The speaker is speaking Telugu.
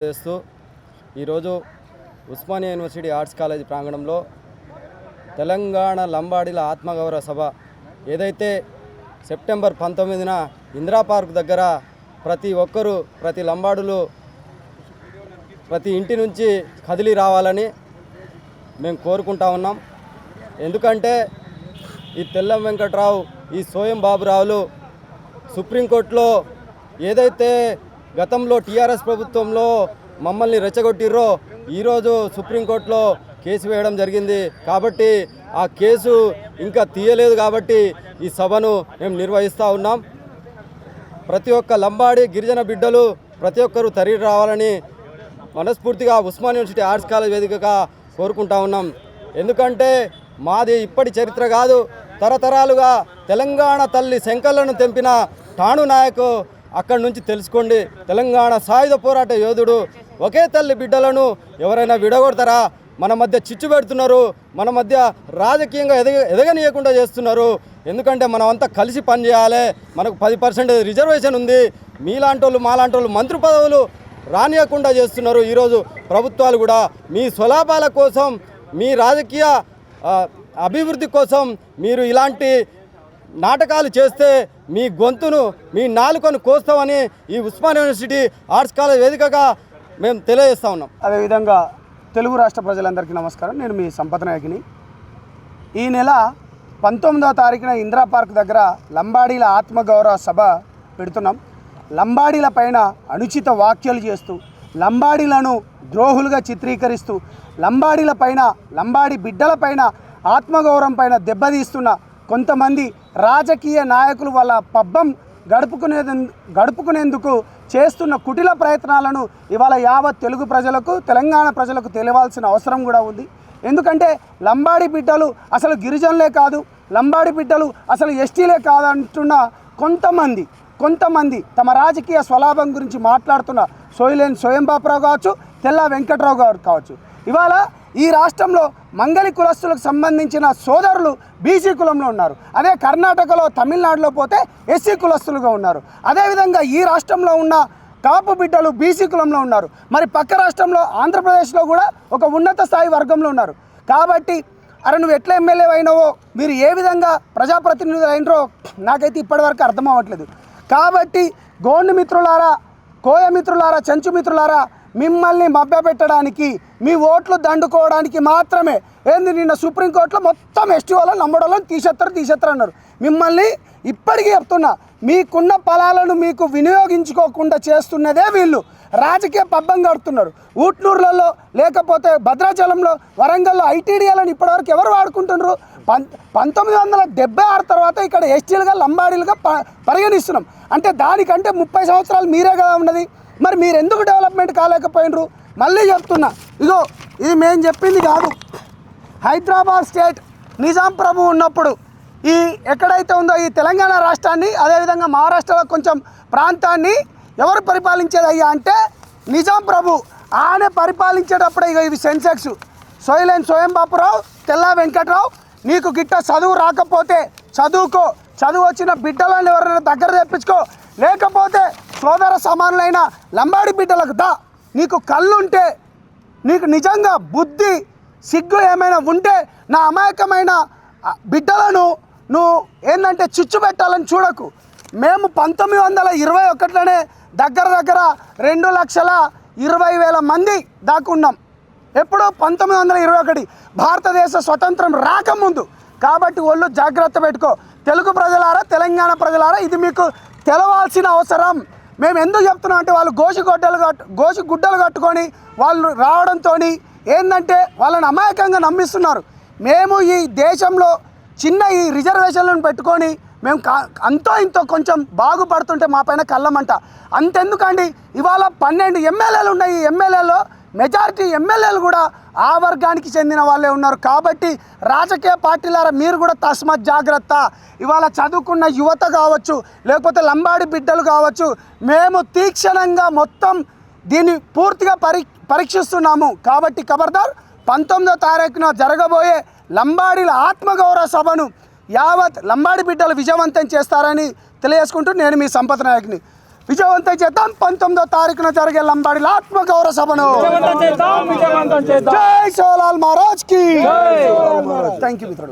చేస్తూ ఈరోజు ఉస్మానియా యూనివర్సిటీ ఆర్ట్స్ కాలేజ్ ప్రాంగణంలో తెలంగాణ లంబాడీల ఆత్మగౌరవ సభ ఏదైతే సెప్టెంబర్ పంతొమ్మిదిన ఇందిరా పార్క్ దగ్గర ప్రతి ఒక్కరూ ప్రతి లంబాడులు ప్రతి ఇంటి నుంచి కదిలి రావాలని మేము కోరుకుంటా ఉన్నాం. ఎందుకంటే ఈ తెల్లం వెంకట్రావు ఈ సోయం బాబురావులు సుప్రీంకోర్టులో ఏదైతే గతంలో టీఆర్ఎస్ ప్రభుత్వంలో మమ్మల్ని రెచ్చగొట్టిర్రో ఈరోజు సుప్రీంకోర్టులో కేసు వేయడం జరిగింది. కాబట్టి ఆ కేసు ఇంకా తీయలేదు కాబట్టి ఈ సభను మేము నిర్వహిస్తూ ఉన్నాం. ప్రతి ఒక్క లంబాడి గిరిజన బిడ్డలు ప్రతి ఒక్కరూ తరిగి రావాలని మనస్ఫూర్తిగా ఉస్మాన్ యూనివర్సిటీ ఆర్ట్స్ కాలేజ్ వేదికగా కోరుకుంటా ఉన్నాం. ఎందుకంటే మాది ఇప్పటి చరిత్ర కాదు. తరతరాలుగా తెలంగాణ తల్లి శంకర్లను తెంపిన టాణు నాయకు అక్కడి నుంచి తెలుసుకోండి. తెలంగాణ సాయుధ పోరాట యోధుడు ఒకే తల్లి బిడ్డలను ఎవరైనా విడగొడతారా? మన మధ్య చిచ్చు పెడుతున్నారు. మన మధ్య రాజకీయంగా ఎదగ ఎదగనీయకుండా చేస్తున్నారు. ఎందుకంటే మనం అంతా కలిసి పనిచేయాలి మనకు పది పర్సెంట్ రిజర్వేషన్ ఉంది. మీలాంటి వాళ్ళు మాలాంటి వాళ్ళు మంత్రి పదవులు రానియకుండా చేస్తున్నారు. ఈరోజు ప్రభుత్వాలు కూడా మీ స్వలాభాల కోసం మీ రాజకీయ అభివృద్ధి కోసం మీరు ఇలాంటి నాటకాలు చేస్తే మీ గొంతును మీ నాలుకను కోస్తామని ఈ ఉస్మానియా యూనివర్సిటీ ఆర్ట్స్ కాలేజ్ వేదికగా మేము తెలియజేస్తా ఉన్నాం. అదేవిధంగా తెలుగు రాష్ట్ర ప్రజలందరికీ నమస్కారం. నేను మీ సంపద నాయకుని. ఈ నెల పంతొమ్మిదవ తారీఖున ఇందిరా పార్క్ దగ్గర లంబాడీల ఆత్మగౌరవ సభ పెడుతున్నాం. లంబాడీల పైన అనుచిత వ్యాఖ్యలు చేస్తూ లంబాడీలను ద్రోహులుగా చిత్రీకరిస్తూ లంబాడీల పైన లంబాడి బిడ్డల పైన ఆత్మగౌరవం పైన దెబ్బతీస్తున్న కొంతమంది రాజకీయ నాయకులు వాళ్ళ పబ్బం గడుపుకునే గడుపుకునేందుకు చేస్తున్న కుటిల ప్రయత్నాలను ఇవాళ యావత్ తెలుగు ప్రజలకు తెలంగాణ ప్రజలకు తెలియాల్సిన అవసరం కూడా ఉంది. ఎందుకంటే లంబాడి బిడ్డలు అసలు గిరిజనులే కాదు లంబాడి బిడ్డలు అసలు ఎస్టీలే కాదంటున్న కొంతమంది కొంతమంది తమ రాజకీయ స్వలాభం గురించి మాట్లాడుతున్న సోయిలేని స్వయం బాపురావు కావచ్చు తెల్ల వెంకట్రావు గారు కావచ్చు. ఇవాళ ఈ రాష్ట్రంలో మంగళి కులస్తులకు సంబంధించిన సోదరులు బీసీ కులంలో ఉన్నారు. అదే కర్ణాటకలో తమిళనాడులో పోతే ఎస్సీ కులస్తులుగా ఉన్నారు. అదేవిధంగా ఈ రాష్ట్రంలో ఉన్న కాపు బిడ్డలు బీసీ కులంలో ఉన్నారు. మరి పక్క రాష్ట్రంలో ఆంధ్రప్రదేశ్లో కూడా ఒక ఉన్నత స్థాయి వర్గంలో ఉన్నారు. కాబట్టి అరే నువ్వు ఎట్లా ఎమ్మెల్యే అయినావో మీరు ఏ విధంగా ప్రజాప్రతినిధులు అయినరో నాకైతే ఇప్పటివరకు అర్థం అవ్వట్లేదు. కాబట్టి గోండు మిత్రులారా కోయ మిత్రులారా చెంచు మిత్రులారా మిమ్మల్ని మభ్యపెట్టడానికి మీ ఓట్లు దండుకోవడానికి మాత్రమే. ఏంది నిన్న సుప్రీంకోర్టులో మొత్తం ఎస్టీ వాళ్ళని నమ్మడం తీసేస్తారు తీసేస్తారు అన్నారు. మిమ్మల్ని ఇప్పటికీ చెప్తున్నా మీకున్న ఫలాలను మీకు వినియోగించుకోకుండా చేస్తున్నదే వీళ్ళు. రాజకీయ పబ్బం కడుతున్నారు. ఊట్నూరులలో లేకపోతే భద్రాచలంలో వరంగల్లో ఐటీడీఎలను ఇప్పటివరకు ఎవరు వాడుకుంటున్నారు? పం పంతొమ్మిది వందల డెబ్బై ఆరు తర్వాత ఇక్కడ ఎస్టీలుగా లంబాడీలుగా ప పరిగణిస్తున్నాం. అంటే దానికంటే ముప్పై సంవత్సరాలు మీరే కదా ఉన్నది. మరి మీరు ఎందుకు డెవలప్మెంట్ కాలేకపోయినరు? మళ్ళీ చెప్తున్నా. ఇగో ఇది మేము చెప్పింది కాదు. హైదరాబాద్ స్టేట్ నిజాం ప్రభు ఉన్నప్పుడు ఈ ఎక్కడైతే ఉందో ఈ తెలంగాణ రాష్ట్రాన్ని అదేవిధంగా మహారాష్ట్రలో కొంచెం ప్రాంతాన్ని ఎవరు పరిపాలించేది అయ్యా అంటే నిజాం ప్రభు. ఆయన పరిపాలించేటప్పుడు ఇక ఇవి సెన్సెక్స్. సోయలేని స్వయంబాపురావు తెల్లా వెంకట్రావు నీకు గిట్ట చదువు రాకపోతే చదువుకో. చదువు వచ్చిన బిడ్డలను ఎవరైనా దగ్గర తెప్పించుకో. లేకపోతే సోదర సమానులైన లంబాడి బిడ్డలకు దా. నీకు కళ్ళుంటే నీకు నిజంగా బుద్ధి సిగ్గు ఏమైనా ఉంటే నా అమాయకమైన బిడ్డలను నువ్వు ఏంటంటే చిచ్చు పెట్టాలని చూడకు. మేము పంతొమ్మిది వందల ఇరవై ఒకటిలోనే దగ్గర దగ్గర రెండు లక్షల ఇరవై వేల మంది దాకున్నాం ఎప్పుడో పంతొమ్మిది వందల ఇరవై ఒకటి భారతదేశ స్వతంత్రం రాకముందు కాబట్టి ఒళ్ళు జాగ్రత్త పెట్టుకో. తెలుగు ప్రజలారా తెలంగాణ ప్రజలారా ఇది మీకు తెలవాల్సిన అవసరం. మేము ఎందుకు చెప్తున్నాం అంటే వాళ్ళు గోసి గొడ్డలు కట్టు గోసి గుడ్డలు కట్టుకొని వాళ్ళు రావడంతో ఏంటంటే వాళ్ళని అమాయకంగా నమ్మిస్తున్నారు. మేము ఈ దేశంలో చిన్న ఈ రిజర్వేషన్లను పెట్టుకొని మేము కా అంతో ఇంతో కొంచెం బాగుపడుతుంటే మా పైన కళ్ళమంట. అంతెందుకండి? ఇవాళ పన్నెండు ఎమ్మెల్యేలు ఉన్నాయి ఈ ఎమ్మెల్యేలో మెజారిటీ ఎమ్మెల్యేలు కూడా ఆ వర్గానికి చెందిన వాళ్ళే ఉన్నారు. కాబట్టి రాజకీయ పార్టీలారా మీరు కూడా తస్మత్ జాగ్రత్త. ఇవాళ చదువుకున్న యువత కావచ్చు లేకపోతే లంబాడి బిడ్డలు కావచ్చు మేము తీక్షణంగా మొత్తం దీన్ని పూర్తిగా పరి పరీక్షిస్తున్నాము. కాబట్టి ఖబర్దార్ పంతొమ్మిదో తారీఖున జరగబోయే లంబాడీల ఆత్మగౌరవ సభను యావత్ లంబాడి బిడ్డలు విజయవంతం చేస్తారని తెలియజేసుకుంటూ నేను మీ సంపద నాయకుని విజయవంతం చేద్దాం పంతొమ్మిదో తారీఖున జరిగే లంబాడి సభను. చేద్దాం విజయవంతం చేద్దాం జై సోలాల్ మహారాజ్కి. థ్యాంక్ యూ మిత్రుల